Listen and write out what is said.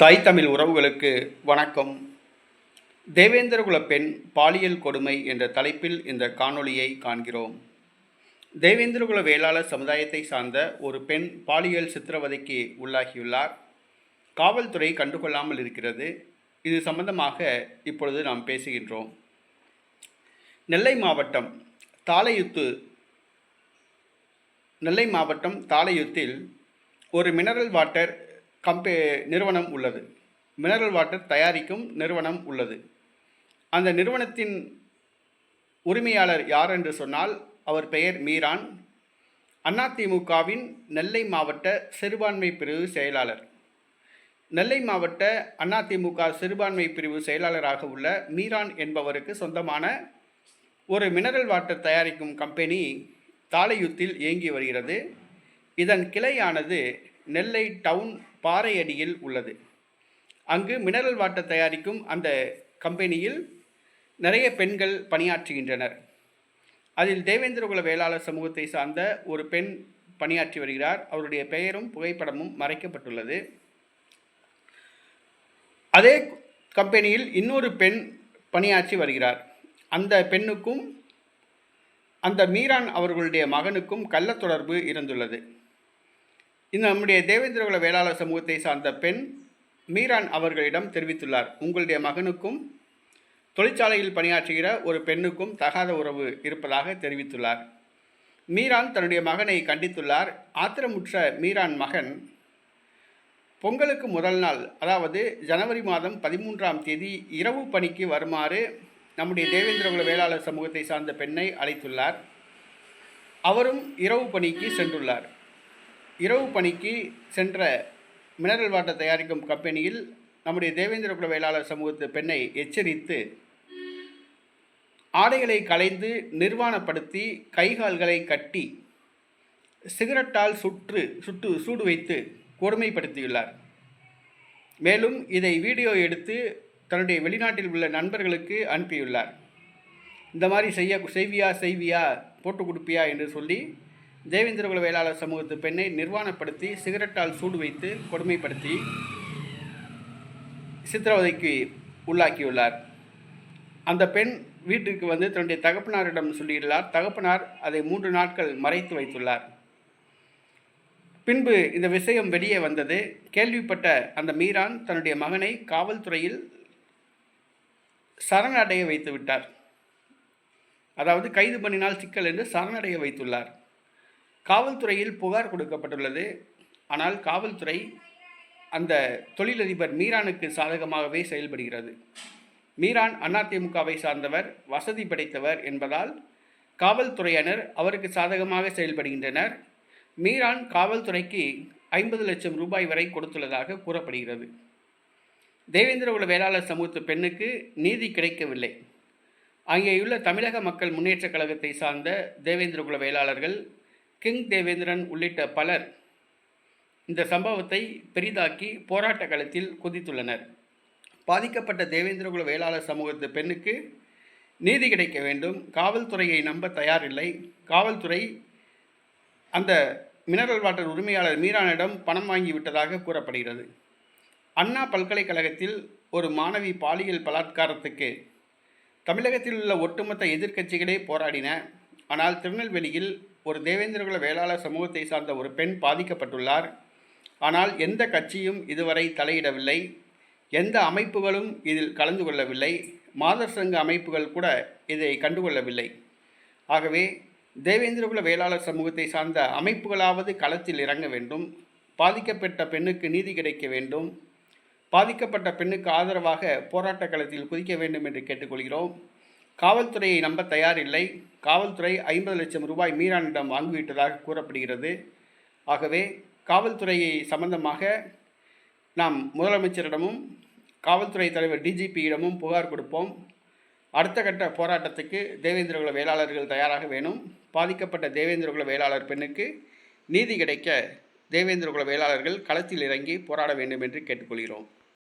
தாய் தமிழ் உறவுகளுக்கு வணக்கம். தேவேந்திரகுல பெண் பாலியல் கொடுமை என்ற தலைப்பில் இந்த காணொளியை காண்கிறோம். தேவேந்திரகுல வேளாளர் சமுதாயத்தை சார்ந்த ஒரு பெண் பாலியல் சித்திரவதைக்கு உள்ளாகியுள்ளார். காவல்துறை கண்டுகொள்ளாமல் இருக்கிறது. இது சம்பந்தமாக இப்பொழுது நாம் பேசுகின்றோம். நெல்லை மாவட்டம் தாளையுத்து நெல்லை மாவட்டம் தாளையுத்தில் ஒரு மினரல் வாட்டர் கம்பெ நிறுவனம் உள்ளது. மினரல் வாட்டர் தயாரிக்கும் நிறுவனம் உள்ளது. அந்த நிறுவனத்தின் உரிமையாளர் யார் என்று சொன்னால் அவர் பெயர் மீரான். அதிமுகவின் நெல்லை மாவட்ட சிறுபான்மை பிரிவு செயலாளர். நெல்லை மாவட்ட அதிமுக சிறுபான்மை பிரிவு செயலாளராக உள்ள மீரான் என்பவருக்கு சொந்தமான ஒரு மினரல் வாட்டர் தயாரிக்கும் கம்பெனி தாளையுத்தில் இயங்கி வருகிறது. இதன் கிளையானது நெல்லை டவுன் பாறையடியில் உள்ளது. அங்கு மினரல் வாட்டர் தயாரிக்கும் அந்த கம்பெனியில் நிறைய பெண்கள் பணியாற்றுகின்றனர். அதில் தேவேந்திரகுல வேளாளர் சமூகத்தை சார்ந்த ஒரு பெண் பணியாற்றி வருகிறார். அவருடைய பெயரும் புகைப்படமும் மறைக்கப்பட்டுள்ளது. அதே கம்பெனியில் இன்னொரு பெண் பணியாற்றி வருகிறார். அந்த பெண்ணுக்கும் அந்த மீரான் அவர்களுடைய மகனுக்கும் கள்ள தொடர்பு இருந்துள்ளது. இந்த நம்முடைய தேவேந்திரகுல வேளாளர் சமூகத்தை சார்ந்த பெண் மீரான் அவர்களிடம் தெரிவித்துள்ளார். உங்களுடைய மகனுக்கும் தொழிற்சாலையில் பணியாற்றுகிற ஒரு பெண்ணுக்கும் தகாத உறவு இருப்பதாக தெரிவித்துள்ளார். மீரான் தன்னுடைய மகனை கண்டித்துள்ளார். ஆத்திரமுற்ற மீரான் மகன் பொங்கலுக்கு முதல் நாள் அதாவது ஜனவரி மாதம் பதிமூன்றாம் தேதி இரவு பணிக்கு வருமாறு நம்முடைய தேவேந்திரகுல வேளாளர் சமூகத்தை சார்ந்த பெண்ணை அழைத்துள்ளார். அவரும் இரவு பணிக்கு சென்றுள்ளார். இரவு பணிக்கு சென்ற மினரல் வாட்டர் தயாரிக்கும் கம்பெனியில் நம்முடைய தேவேந்திரகுல வேளாளர் சமூகத்து பெண்ணை எச்சரித்து ஆடைகளை களைந்து நிர்வாணப்படுத்தி கைகால்களை கட்டி சிகரெட்டால் சுற்று சுட்டு சூடு வைத்து கொடுமைப்படுத்தியுள்ளார். மேலும் இதை வீடியோ எடுத்து தன்னுடைய வெளிநாட்டில் உள்ள நண்பர்களுக்கு அனுப்பியுள்ளார். இந்த மாதிரி செய்ய செய்வியா செய்வியா போட்டு கொடுப்பியா என்று சொல்லி தேவேந்திரகுல வேளாளர் சமூகத்து பெண்ணை நிர்வாணப்படுத்தி சிகரெட்டால் சூடு வைத்து கொடுமைப்படுத்தி சித்திரவதைக்கு உள்ளாக்கியுள்ளார். அந்த பெண் வீட்டிற்கு வந்து தன்னுடைய தகப்பனாரிடம் சொல்லியுள்ளார் தகப்பனார் அதை மூன்று நாட்கள் மறைத்து வைத்துள்ளார். பின்பு இந்த விஷயம் வெளியே வந்தது. கேள்விப்பட்ட அந்த மீரான் தன்னுடைய மகனை காவல்துறையில் சரணடைய வைத்து விட்டார். அதாவது கைது பண்ணினால் சிக்கல் என்று சரணடைய வைத்துள்ளார். காவல்துறையில் புகார் கொடுக்கப்பட்டுள்ளது. ஆனால் காவல்துறை அந்த தொழிலதிபர் மீரானுக்கு சாதகமாகவே செயல்படுகிறது. மீரான் அதிமுகவை சார்ந்தவர் வசதி படைத்தவர் என்பதால் காவல்துறையினர் அவருக்கு சாதகமாக செயல்படுகின்றனர். மீரான் காவல்துறைக்கு ஐம்பது லட்சம் ரூபாய் வரை கொடுத்துள்ளதாக கூறப்படுகிறது. தேவேந்திரகுல வேளாளர் சமூகத்து பெண்ணுக்கு நீதி கிடைக்கவில்லை. அங்கேயுள்ள தமிழக மக்கள் முன்னேற்றக் கழகத்தை சார்ந்த தேவேந்திரகுல வேளாளர்கள் கிங் தேவேந்திரன் உள்ளிட்ட பலர் இந்த சம்பவத்தை பெரிதாக்கி போராட்ட களத்தில் குதித்துள்ளனர். பாதிக்கப்பட்ட தேவேந்திரகுல வேளாளர் சமூகத்து பெண்ணுக்கு நீதி கிடைக்க வேண்டும். காவல்துறையை நம்ப தயாரில்லை. காவல்துறை அந்த மினரல் வாட்டர் உரிமையாளர் மீரானிடம் பணம் வாங்கி விட்டதாக கூறப்படுகிறது. அண்ணா பல்கலைக்கழகத்தில் ஒரு மாணவி பாலியல் பலாத்காரத்துக்கு தமிழகத்தில் உள்ள ஒட்டுமொத்த எதிர்க்கட்சிகளே போராடின. ஆனால் திருநெல்வேலியில் ஒரு தேவேந்திரகுல வேளாளர் சமூகத்தை சார்ந்த ஒரு பெண் பாதிக்கப்பட்டுள்ளார். ஆனால் எந்த கட்சியும் இதுவரை தலையிடவில்லை. எந்த அமைப்புகளும் இதில் கலந்து கொள்ளவில்லை. மாதர் சங்க அமைப்புகள் கூட இதை கண்டுகொள்ளவில்லை. ஆகவே தேவேந்திரகுல வேளாளர் சமூகத்தை சார்ந்த அமைப்புகளாவது களத்தில் இறங்க வேண்டும். பாதிக்கப்பட்ட பெண்ணுக்கு நீதி கிடைக்க வேண்டும். பாதிக்கப்பட்ட பெண்ணுக்கு ஆதரவாக போராட்ட களத்தில் குதிக்க வேண்டும் என்று கேட்டுக்கொள்கிறோம். காவல்துறையை நம்ப தயாரில்லை. காவல்துறை ஐம்பது லட்சம் ரூபாய் மீரானிடம் வாங்கிவிட்டதாக கூறப்படுகிறது. ஆகவே காவல்துறையை சம்பந்தமாக நாம் முதலமைச்சரிடமும் காவல்துறை தலைவர் டிஜிபியிடமும் புகார் கொடுப்போம். அடுத்த கட்ட போராட்டத்துக்கு தேவேந்திரகுல வேளாளர்கள் தயாராக வேணும். பாதிக்கப்பட்ட தேவேந்திரகுல வேளாளர் பெண்ணுக்கு நீதி கிடைக்க தேவேந்திரகுல வேளாளர்கள் களத்தில் இறங்கி போராட வேண்டும் என்று கேட்டுக்கொள்கிறோம்.